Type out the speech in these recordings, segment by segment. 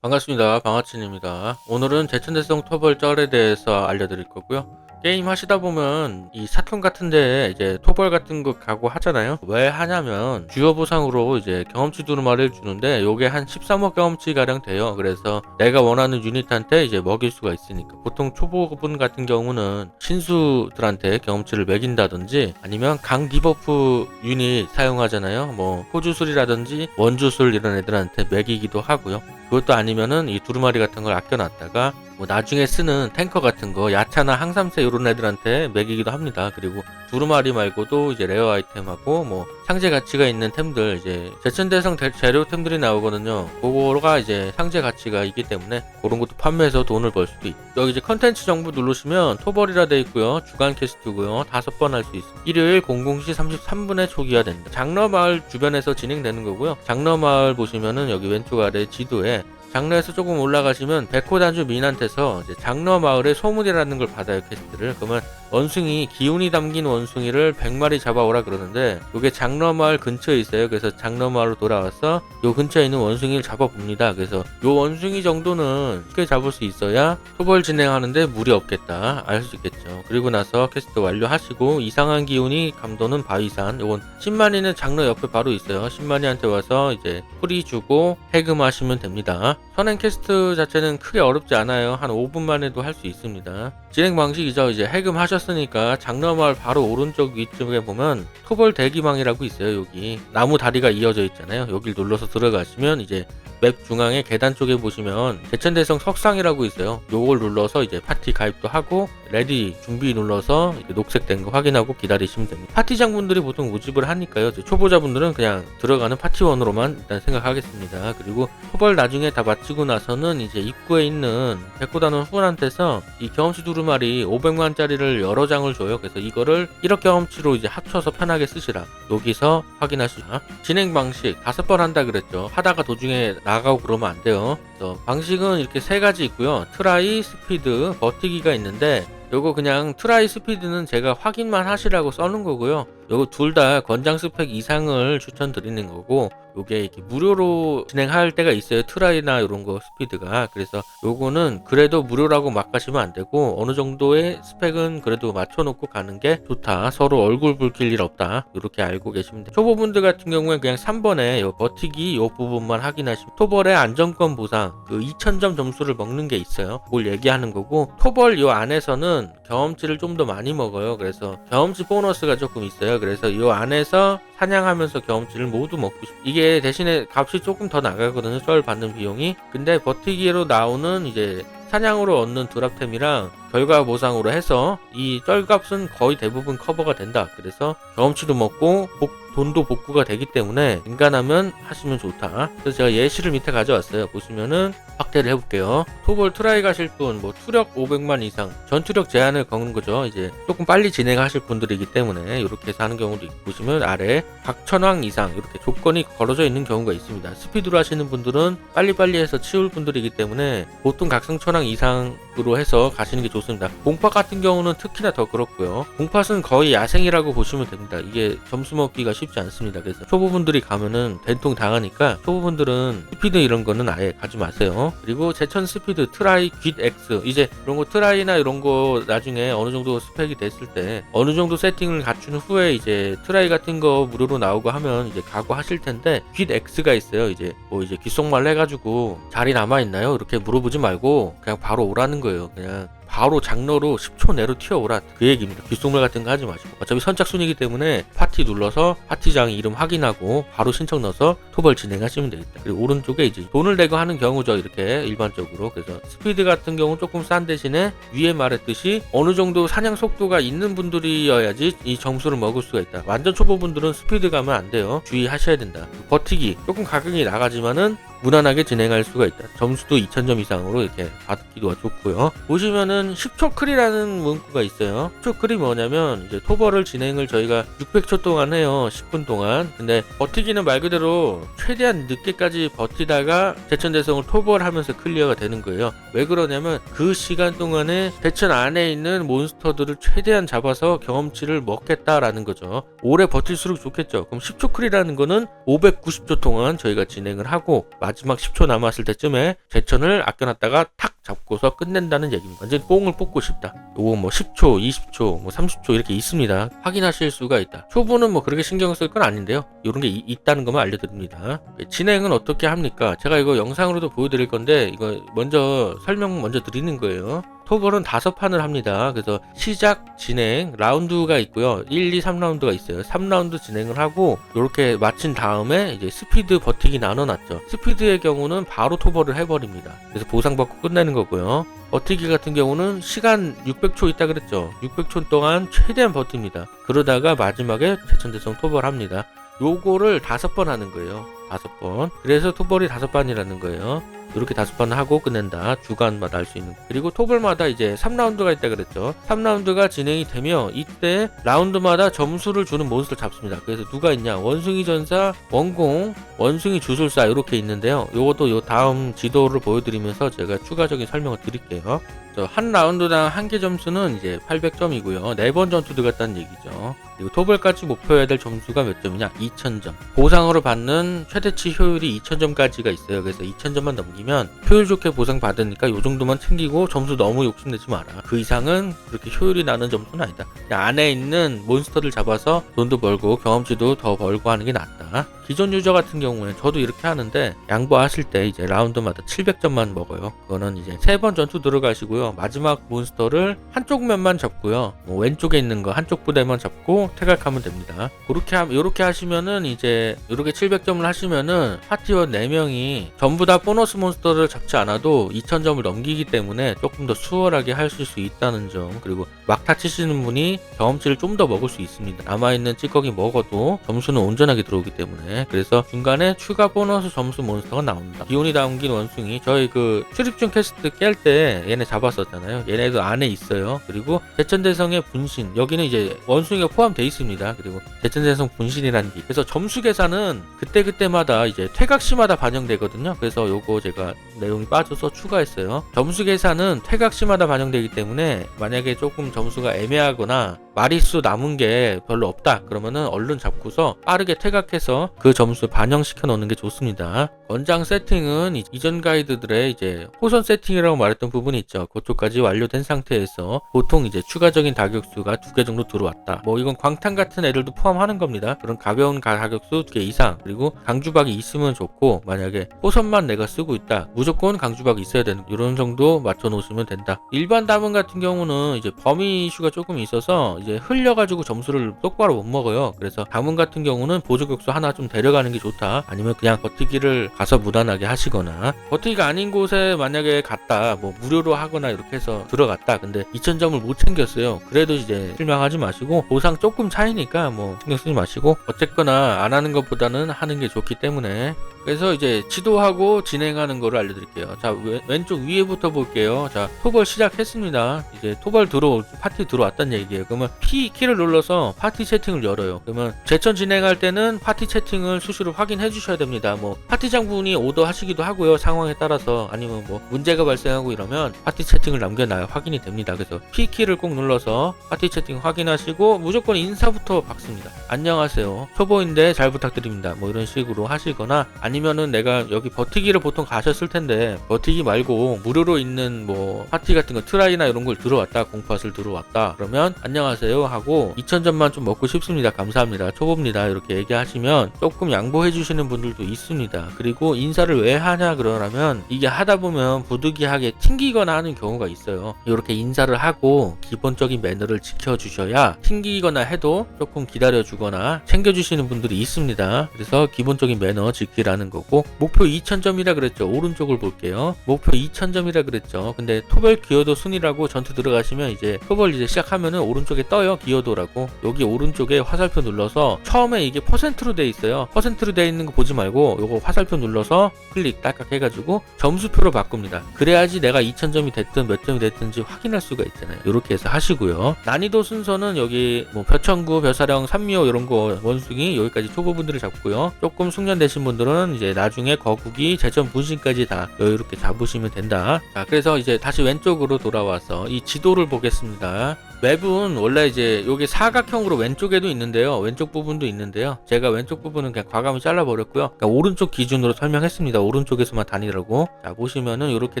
반갑습니다. 방아친입니다. 오늘은 제천대성 토벌 쩔에 대해서 알려드릴 거고요. 게임 하시다 보면 이 사통 같은데 이제 토벌 같은 거 가고 하잖아요. 왜 하냐면 주요 보상으로 이제 경험치 두루마리를 주는데 요게 한 13억 경험치 가량 돼요. 그래서 내가 원하는 유닛한테 이제 먹일 수가 있으니까 보통 초보분 같은 경우는 신수들한테 경험치를 매긴다든지 아니면 강 디버프 유닛 사용하잖아요. 뭐 호주술이라든지 원주술 이런 애들한테 매기기도 하고요. 그것도 아니면은 이 두루마리 같은 걸 아껴놨다가 뭐 나중에 쓰는 탱커 같은 거 야차나 항삼세 이런 애들한테 매기기도 합니다. 그리고 두루마리 말고도 이제 레어 아이템하고 뭐 상재 가치가 있는 템들 이제 제천대성 대- 재료템들이 나오거든요. 그거가 이제 상재 가치가 있기 때문에 그런 것도 판매해서 돈을 벌 수도 있고 여기 이제 컨텐츠 정보 누르시면 토벌이라 돼 있고요. 주간 캐스트고요. 다섯 번 할 수 있어요. 일요일 00시 33분에 초기화 됩니다. 장러마을 주변에서 진행되는 거고요. 장러마을 보시면은 여기 왼쪽 아래 지도에 장르에서 조금 올라가시면 백호단주 민한테서 장러 마을의 소문이라는 걸 받아요 퀘스트를. 그러면 원숭이 기운이 담긴 원숭이를 100마리 잡아오라 그러는데 이게 장러 마을 근처에 있어요. 그래서 장러 마을로 돌아와서 요 근처에 있는 원숭이를 잡아봅니다. 그래서 요 원숭이 정도는 쉽게 잡을 수 있어야 토벌 진행하는데 무리 없겠다. 알 수 있겠죠. 그리고 나서 퀘스트 완료하시고 이상한 기운이 감도는 바위산 요건 10만이는 장러 옆에 바로 있어요. 10만이한테 와서 이제 풀이 주고 해금하시면 됩니다 선행 퀘스트 자체는 크게 어렵지 않아요. 한 5분만 해도 할 수 있습니다. 진행 방식이죠. 이제 해금 하셨으니까 장로마을 바로 오른쪽 위쪽에 보면 토벌 대기망이라고 있어요. 여기 나무 다리가 이어져 있잖아요. 여길 눌러서 들어가시면 이제 맵 중앙에 계단 쪽에 보시면 대천대성 석상이라고 있어요. 요걸 눌러서 이제 파티 가입도 하고 레디 준비 눌러서 이렇게 녹색 된 거 확인하고 기다리시면 됩니다. 파티장 분들이 보통 모집을 하니까요. 초보자분들은 그냥 들어가는 파티원으로만 일단 생각하겠습니다. 그리고 토벌 나중에 다 마치고 나서는 이제 입구에 있는 백호단원 후원한테서 이 경험치 두루마리 500만짜리를 여러 장을 줘요. 그래서 이거를 1억 경험치로 이제 합쳐서 편하게 쓰시라. 여기서 확인하시라. 진행 방식 다섯 번 한다 그랬죠. 하다가 도중에 나가고 그러면 안 돼요. 방식은 이렇게 세 가지 있고요. 트라이, 스피드, 버티기가 있는데 요거 그냥 트라이 스피드는 제가 확인만 하시라고 써는 거고요. 요거 둘 다 권장 스펙 이상을 추천드리는 거고 요게 이렇게 무료로 진행할 때가 있어요. 트라이나 이런 거 스피드가. 그래서 요거는 그래도 무료라고 막 가시면 안 되고 어느 정도의 스펙은 그래도 맞춰놓고 가는 게 좋다. 서로 얼굴 붉힐 일 없다. 이렇게 알고 계시면 돼요. 초보분들 같은 경우에 그냥 3번에 요 버티기 요 부분만 확인하시면 토벌의 안정권 보상 그 2000점 점수를 먹는 게 있어요. 그걸 얘기하는 거고 토벌 요 안에서는 경험치를 좀 더 많이 먹어요. 그래서 경험치 보너스가 조금 있어요. 그래서 요 안에서 사냥하면서 경험치를 모두 먹고 싶. 이게 대신에 값이 조금 더 나가거든요. 쩔 받는 비용이. 근데 버티기로 나오는 이제 사냥으로 얻는 드랍템이랑 결과 보상으로 해서 이 쩔값은 거의 대부분 커버가 된다. 그래서 경험치도 먹고 복- 돈도 복구가 되기 때문에 인간하면 하시면 좋다. 그래서 제가 예시를 밑에 가져왔어요. 보시면은 확대를 해볼게요. 토벌 트라이 가실 분, 뭐 투력 500만 이상, 전투력 제한을 거는 거죠. 이제 조금 빨리 진행하실 분들이기 때문에 이렇게 하는 경우도 있고 보시면 아래 각천왕 이상 이렇게 조건이 걸어져 있는 경우가 있습니다. 스피드로 하시는 분들은 빨리빨리 해서 치울 분들이기 때문에 보통 각성천왕 이상으로 해서 가시는 게 좋 습니다. 공팟 같은 경우는 특히나 더 그렇고요. 공팟은 거의 야생이라고 보시면 됩니다. 이게 점수 먹기가 쉽지 않습니다. 그래서 초보분들이 가면은 된통 당하니까 초보분들은 스피드 이런 거는 아예 가지 마세요. 그리고 제천 스피드 트라이 귓 X 이제 이런 거 트라이나 이런 거 나중에 어느 정도 스펙이 됐을 때 어느 정도 세팅을 갖춘 후에 이제 트라이 같은 거 무료로 나오고 하면 이제 가고 하실 텐데 귓 X가 있어요. 이제 뭐 이제 귓속말 해가지고 자리 남아 있나요? 이렇게 물어보지 말고 그냥 바로 오라는 거예요. 그냥 바로 장로로 10초 내로 튀어오라 그 얘기입니다. 귓속말 같은 거 하지 마시고 어차피 선착순이기 때문에 파티 눌러서 파티장 이름 확인하고 바로 신청 넣어서 토벌 진행하시면 되겠다. 그리고 오른쪽에 이제 돈을 내고 하는 경우죠. 이렇게 일반적으로 그래서 스피드 같은 경우 조금 싼 대신에 위에 말했듯이 어느 정도 사냥 속도가 있는 분들이어야지 이 점수를 먹을 수가 있다. 완전 초보분들은 스피드 가면 안 돼요. 주의하셔야 된다. 버티기 조금 가격이 나가지만은 무난하게 진행할 수가 있다. 점수도 2000점 이상으로 이렇게 받기도 좋고요. 보시면은 10초 클이라는 문구가 있어요. 10초 클이 뭐냐면 이제 토벌을 진행을 저희가 600초 동안 해요. 10분 동안. 근데 버티기는 말 그대로 최대한 늦게까지 버티다가 대천대성을 토벌하면서 클리어가 되는 거예요. 왜 그러냐면 그 시간 동안에 대천 안에 있는 몬스터들을 최대한 잡아서 경험치를 먹겠다라는 거죠. 오래 버틸수록 좋겠죠. 그럼 10초 클이라는 거는 590초 동안 저희가 진행을 하고 마지막 10초 남았을 때쯤에 제천을 아껴놨다가 탁 잡고서 끝낸다는 얘기입니다. 완전 뽕을 뽑고 싶다. 요거 뭐 10초, 20초, 뭐 30초 이렇게 있습니다. 확인하실 수가 있다. 초보는 뭐 그렇게 신경 쓸 건 아닌데요. 이런 게 이- 있다는 것만 알려드립니다. 진행은 어떻게 합니까? 제가 이거 영상으로도 보여드릴 건데 이거 먼저 설명 먼저 드리는 거예요. 토벌은 다섯 판을 합니다. 그래서 시작, 진행, 라운드가 있고요. 1, 2, 3라운드가 있어요. 3라운드 진행을 하고 이렇게 마친 다음에 이제 스피드 버티기 나눠놨죠. 스피드의 경우는 바로 토벌을 해버립니다. 그래서 보상받고 끝내는 거고요. 버티기 같은 경우는 시간 600초 있다 그랬죠. 600초 동안 최대한 버팁니다. 그러다가 마지막에 제천대성 토벌합니다. 요거를 다섯 번 하는 거예요. 다섯 번. 그래서 토벌이 다섯 번이라는 거예요. 이렇게 다섯 번 하고 끝낸다. 주간마다 할 수 있는. 그리고 토벌마다 이제 3라운드가 있다 그랬죠. 3라운드가 진행이 되면 이때 라운드마다 점수를 주는 몬스터를 잡습니다. 그래서 누가 있냐? 원숭이 전사, 원공, 원숭이 주술사 이렇게 있는데요. 요것도 요 다음 지도를 보여드리면서 제가 추가적인 설명을 드릴게요. 저한 라운드당 한 개 점수는 이제 800점이고요. 네 번 전투 들어갔다는 얘기죠. 그리고 토벌까지 목표해야 될 점수가 몇 점이냐? 2000점. 보상으로 받는 최대치 효율이 2000점까지가 있어요. 그래서 2000점만 넘기면 효율 좋게 보상 받으니까 요 정도만 챙기고 점수 너무 욕심내지 마라. 그 이상은 그렇게 효율이 나는 점수는 아니다. 안에 있는 몬스터를 잡아서 돈도 벌고 경험치도 더 벌고 하는 게 낫다. 기존 유저 같은 경우에 저도 이렇게 하는데 양보하실 때 이제 라운드마다 700점만 먹어요. 그거는 이제 세 번 전투 들어가시고요. 마지막 몬스터를 한쪽 면만 잡고요. 뭐 왼쪽에 있는 거 한쪽 부대만 잡고 태각하면 됩니다. 그렇게 함 이렇게 하시면은 이제 이렇게 700점을 하시면은 파티원 4명이 전부 다 보너스 몬스터를 잡지 않아도 2000점을 넘기기 때문에 조금 더 수월하게 하실 수 있다는 점 그리고 막타 치시는 분이 경험치를 좀 더 먹을 수 있습니다. 남아있는 찌꺼기 먹어도 점수는 온전하게 들어오기 때문에 그래서 중간에 추가 보너스 점수 몬스터가 나옵니다. 기온이 담긴 원숭이 저희 그 출입증 퀘스트 깰 때 얘네 잡았었잖아요. 얘네도 안에 있어요. 그리고 제천대성의 분신 여기는 이제 원숭이가 포함되어 있습니다. 그리고 제천대성 분신이라는 게 그래서 점수 계산은 그때 그때마다 이제 퇴각시마다 반영되거든요. 그래서 요거 제가 내용이 빠져서 추가했어요. 점수 계산은 퇴각시마다 반영되기 때문에 만약에 조금 점수가 애매하거나 마리수 남은 게 별로 없다 그러면은 얼른 잡고서 빠르게 퇴각해서 그 점수 반영시켜 놓는 게 좋습니다. 권장 세팅은 이- 이전 가이드들의 이제 호선 세팅이라고 말했던 부분이 있죠. 그쪽까지 완료된 상태에서 보통 이제 추가적인 다격수가 두 개 정도 들어왔다. 뭐 이건 광탄 같은 애들도 포함하는 겁니다. 그런 가벼운 가- 다격수 두 개 이상 그리고 강주박이 있으면 좋고 만약에 호선만 내가 쓰고 있다 무조 건 강주박이 있어야 되는 이런 정도 맞춰 놓으시면 된다. 일반 담은 같은 경우는 이제 범위 이슈가 조금 있어서 이제 흘려가지고 점수를 똑바로 못 먹어요. 그래서 담은 같은 경우는 보조격수 하나 좀 데려가는 게 좋다. 아니면 그냥 버티기를 가서 무난하게 하시거나 버티기가 아닌 곳에 만약에 갔다 뭐 무료로 하거나 이렇게 해서 들어갔다. 근데 2000점을 못 챙겼어요. 그래도 이제 실망하지 마시고 보상 조금 차이니까 뭐 신경 쓰지 마시고 어쨌거나 안 하는 것보다는 하는 게 좋기 때문에 그래서 이제 지도하고 진행하는 거를 알려 드릴게요. 자 왼- 왼쪽 위에부터 볼게요. 자 토벌 시작했습니다. 이제 토벌 들어 파티 들어왔단 얘기예요. 그러면 P 키를 눌러서 파티 채팅을 열어요. 그러면 제천 진행할 때는 파티 채팅을 수시로 확인해 주셔야 됩니다. 뭐 파티 장 분이 오더 하시기도 하고요. 상황에 따라서 아니면 뭐 문제가 발생하고 이러면 파티 채팅을 남겨놔야 확인이 됩니다. 그래서 P 키를 꼭 눌러서 파티 채팅 확인하시고 무조건 인사부터 박습니다. 안녕하세요. 초보인데 잘 부탁드립니다. 뭐 이런 식으로 하시거나 아니면은 내가 여기 버티기를 보통 가셨을 텐데 버티기 말고 무료로 있는 뭐 파티 같은 거 트라이나 이런 걸 들어왔다. 공팟을 들어왔다. 그러면 안녕하세요 하고 2000점만 좀 먹고 싶습니다. 감사합니다. 초보입니다. 이렇게 얘기하시면 조금 양보해 주시는 분들도 있습니다. 그리고 인사를 왜 하냐 그러면 이게 하다 보면 부득이하게 튕기거나 하는 경우가 있어요. 이렇게 인사를 하고 기본적인 매너를 지켜주셔야 튕기거나 해도 조금 기다려주거나 챙겨주시는 분들이 있습니다. 그래서 기본적인 매너 지키라는 거고 목표 2000점이라 그랬죠. 오른쪽을 볼게요. 목표 2000점이라 그랬죠. 근데 토벌 기여도 순위라고 전투 들어가시면 이제 토벌 이제 시작하면은 오른쪽에 떠요. 기여도라고. 여기 오른쪽에 화살표 눌러서 처음에 이게 퍼센트로 돼 있어요. 퍼센트로 돼 있는 거 보지 말고 요거 화살표 눌러서 클릭 딸깍 해가지고 점수표로 바꿉니다. 그래야지 내가 2000점이 됐든 몇 점이 됐든지 확인할 수가 있잖아요. 이렇게 해서 하시고요. 난이도 순서는 여기 뭐 벼천구 벼사령 산미호 이런 거 원숭이 여기까지 초보분들을 잡고요. 조금 숙련되신 분들은 이제 나중에 거북이 제천 분신까지 다 여유롭게 잡으시면 된다. 자 그래서 이제 다시 왼쪽으로 돌아와서 이 지도를 보겠습니다 맵은 원래 이제 요게 사각형으로 왼쪽에도 있는데요. 왼쪽 부분도 있는데요. 제가 왼쪽 부분은 그냥 과감히 잘라버렸고요. 그러니까 오른쪽 기준으로 설명했습니다. 오른쪽에서만 다니라고. 자, 보시면은 이렇게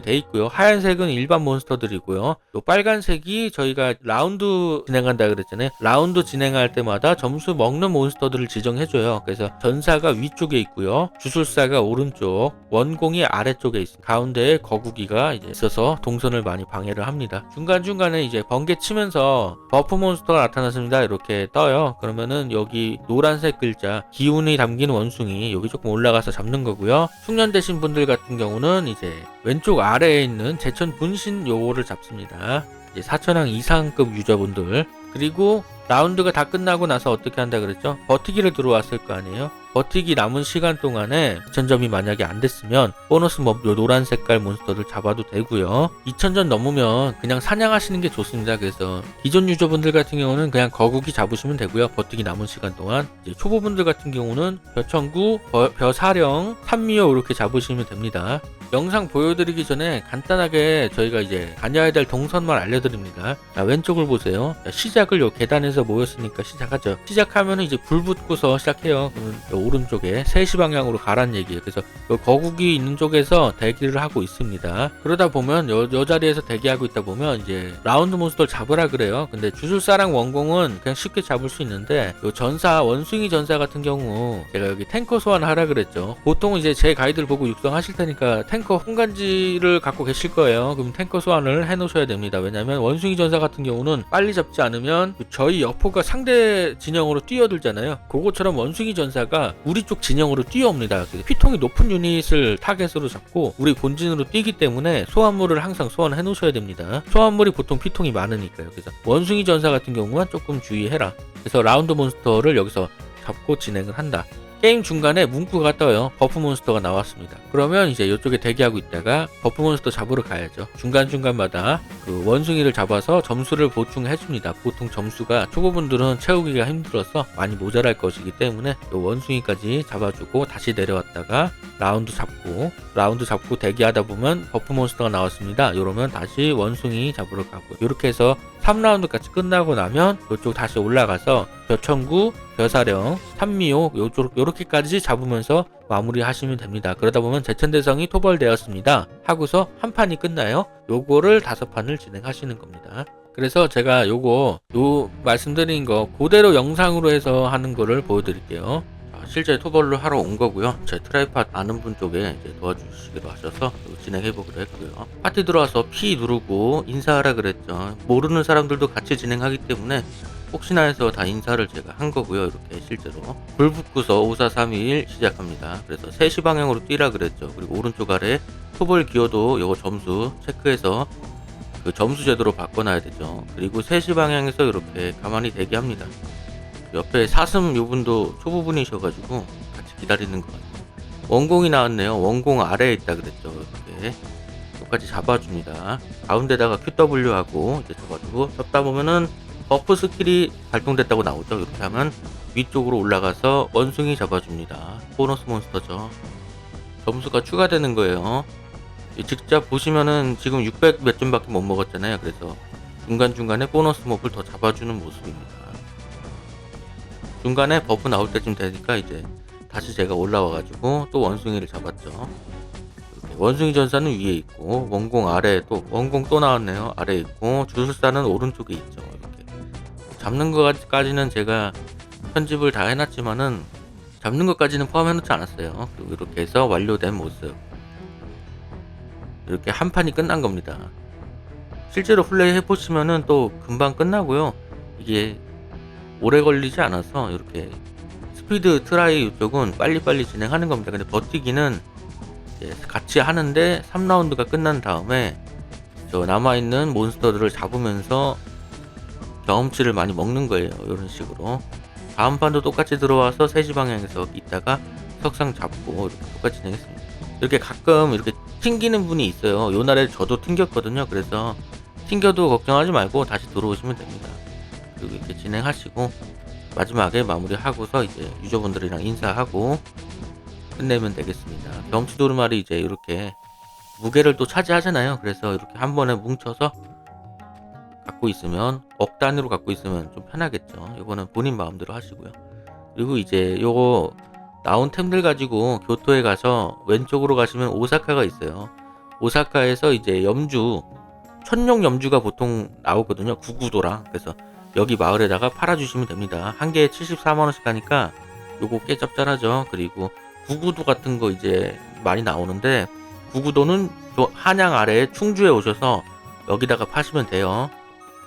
돼 있고요. 하얀색은 일반 몬스터들이고요. 요 빨간색이 저희가 라운드 진행한다 그랬잖아요. 라운드 진행할 때마다 점수 먹는 몬스터들을 지정해줘요. 그래서 전사가 위쪽에 있고요. 주술사가 오른쪽, 원공이 아래쪽에 있습니다. 가운데에 거구기가 있어서 동선을 많이 방해를 합니다. 중간중간에 이제 번개 치면서 버프 몬스터가 나타났습니다. 이렇게 떠요. 그러면은 여기 노란색 글자 기운이 담긴 원숭이 여기 조금 올라가서 잡는 거고요. 숙련되신 분들 같은 경우는 이제 왼쪽 아래에 있는 제천 분신 요거를 잡습니다. 이제 4천왕 이상급 유저분들 그리고 라운드가 다 끝나고 나서 어떻게 한다 그랬죠? 버티기를 들어왔을 거 아니에요? 버티기 남은 시간 동안에 2000점이 만약에 안 됐으면 보너스 몹요 노란 색깔 몬스터를 잡아도 되고요. 2000점 넘으면 그냥 사냥하시는 게 좋습니다. 그래서 기존 유저분들 같은 경우는 그냥 거북이 잡으시면 되고요. 버티기 남은 시간 동안 이제 초보분들 같은 경우는 벼청구, 벼, 벼사령, 산미호 이렇게 잡으시면 됩니다. 영상 보여드리기 전에 간단하게 저희가 이제 다녀야 될 동선만 알려드립니다. 자, 왼쪽을 보세요. 자, 시작을 요 계단에서 모였으니까 시작하죠. 시작하면 이제 불 붙고서 시작해요. 오른쪽에 3시 방향으로 가란 얘기예요. 그래서 요 거국이 있는 쪽에서 대기를 하고 있습니다. 그러다 보면 요, 요 자리에서 대기하고 있다 보면 이제 라운드 몬스터를 잡으라 그래요. 근데 주술사랑 원공은 그냥 쉽게 잡을 수 있는데 요 전사 원숭이 전사 같은 경우 제가 여기 탱커 소환하라 그랬죠. 보통 이제 제 가이드를 보고 육성하실 테니까 탱커 홍간지를 갖고 계실 거예요. 그럼 탱커 소환을 해 놓으셔야 됩니다. 왜냐면 원숭이 전사 같은 경우는 빨리 잡지 않으면 저희 여포가 상대 진영으로 뛰어들잖아요. 그것처럼 원숭이 전사가 우리 쪽 진영으로 뛰어옵니다. 피통이 높은 유닛을 타겟으로 잡고 우리 본진으로 뛰기 때문에 소환물을 항상 소환해 놓으셔야 됩니다. 소환물이 보통 피통이 많으니까요. 그래서 원숭이 전사 같은 경우만 조금 주의해라. 그래서 라운드 몬스터를 여기서 잡고 진행을 한다. 게임 중간에 문구가 떠요. 버프 몬스터가 나왔습니다. 그러면 이제 이쪽에 대기하고 있다가 버프 몬스터 잡으러 가야죠. 중간중간마다 그 원숭이를 잡아서 점수를 보충해 줍니다. 보통 점수가 초보분들은 채우기가 힘들어서 많이 모자랄 것이기 때문에 이 원숭이까지 잡아주고 다시 내려왔다가 라운드 잡고 라운드 잡고 대기하다 보면 버프 몬스터가 나왔습니다. 이러면 다시 원숭이 잡으러 가고 이렇게 해서 3라운드까지 끝나고 나면 이쪽 다시 올라가서 벼청구, 벼사령, 산미호 요쪽 요렇게까지 잡으면서 마무리 하시면 됩니다. 그러다 보면 제천대성이 토벌되었습니다. 하고서 한 판이 끝나요. 요거를 다섯 판을 진행하시는 겁니다. 그래서 제가 요거 요 말씀드린 거 그대로 영상으로 해서 하는 거를 보여드릴게요. 자, 실제 토벌로 하러 온 거고요. 제 트라이팟 아는 분 쪽에 도와주시기로 하셔서 진행해 보기로 했고요. 파티 들어와서 P 누르고 인사하라 그랬죠. 모르는 사람들도 같이 진행하기 때문에 혹시나 해서 다 인사를 제가 한 거고요. 이렇게 실제로 불 붙고서 5431 시작합니다. 그래서 3시 방향으로 뛰라 그랬죠. 그리고 오른쪽 아래 토벌 기어도 요거 점수 체크해서 그 점수 제도로 바꿔놔야 되죠. 그리고 3시 방향에서 이렇게 가만히 대기합니다. 옆에 사슴 요분도 초보분이셔가지고 같이 기다리는 것 같아요. 원공이 나왔네요. 원공 아래에 있다 그랬죠. 이렇게 똑같이 잡아줍니다. 가운데다가 QW하고 이제 잡아주고 잡다 보면은 버프 스킬이 발동됐다고 나오죠. 이렇게 하면 위쪽으로 올라가서 원숭이 잡아줍니다. 보너스 몬스터죠. 점수가 추가되는 거예요. 이 직접 보시면은 지금 600 몇 점밖에 못 먹었잖아요. 그래서 중간중간에 보너스 몹을 더 잡아주는 모습입니다. 중간에 버프 나올 때쯤 되니까 이제 다시 제가 올라와가지고 또 원숭이를 잡았죠. 원숭이 전사는 위에 있고 원공 아래에 또 원공 또 나왔네요. 아래에 있고 주술사는 오른쪽에 있죠. 잡는 것까지는 제가 편집을 다 해놨지만은 잡는 것까지는 포함해놓지 않았어요. 이렇게 해서 완료된 모습. 이렇게 한 판이 끝난 겁니다. 실제로 플레이 해보시면은 또 금방 끝나고요. 이게 오래 걸리지 않아서 이렇게 스피드 트라이 이쪽은 빨리빨리 진행하는 겁니다. 근데 버티기는 같이 하는데 3라운드가 끝난 다음에 저 남아있는 몬스터들을 잡으면서 경험치를 많이 먹는 거예요. 이런 식으로. 다음 판도 똑같이 들어와서 3시 방향에서 있다가 석상 잡고 이렇게 똑같이 진행했습니다. 이렇게 가끔 이렇게 튕기는 분이 있어요. 요 날에 저도 튕겼거든요. 그래서 튕겨도 걱정하지 말고 다시 들어오시면 됩니다. 그리고 이렇게 진행하시고 마지막에 마무리하고서 이제 유저분들이랑 인사하고 끝내면 되겠습니다. 경치 도르말이 이제 이렇게 무게를 또 차지하잖아요. 그래서 이렇게 한 번에 뭉쳐서 갖고 있으면 억 단위로 갖고 있으면 좀 편하겠죠. 이거는 본인 마음대로 하시고요. 그리고 이제 요거 나온 템들 가지고 교토에 가서 왼쪽으로 가시면 오사카가 있어요. 오사카에서 이제 염주 천룡 염주가 보통 나오거든요. 구구도랑 그래서 여기 마을에다가 팔아주시면 됩니다. 한 개에 74만 원씩 하니까 요거 꽤 짭짤하죠. 그리고 구구도 같은 거 이제 많이 나오는데 구구도는 저 한양 아래에 충주에 오셔서 여기다가 파시면 돼요.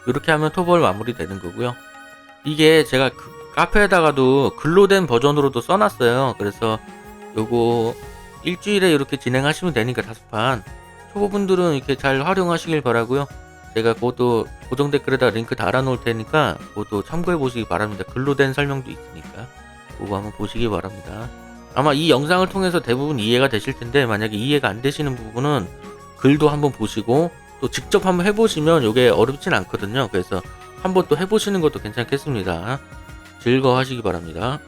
이렇게 하면 토벌 마무리 되는 거고요. 이게 제가 그 카페에다가도 글로 된 버전으로도 써놨어요. 그래서 요거 일주일에 이렇게 진행하시면 되니까 다섯 판 초보분들은 이렇게 잘 활용하시길 바라고요. 제가 그것도 고정 댓글에다 링크 달아놓을 테니까 그것도 참고해 보시기 바랍니다. 글로 된 설명도 있으니까 그거 한번 보시기 바랍니다. 아마 이 영상을 통해서 대부분 이해가 되실 텐데 만약에 이해가 안 되시는 부분은 글도 한번 보시고 또 직접 한번 해보시면 이게 어렵진 않거든요. 그래서 한번 또 해보시는 것도 괜찮겠습니다. 즐거워하시기 바랍니다.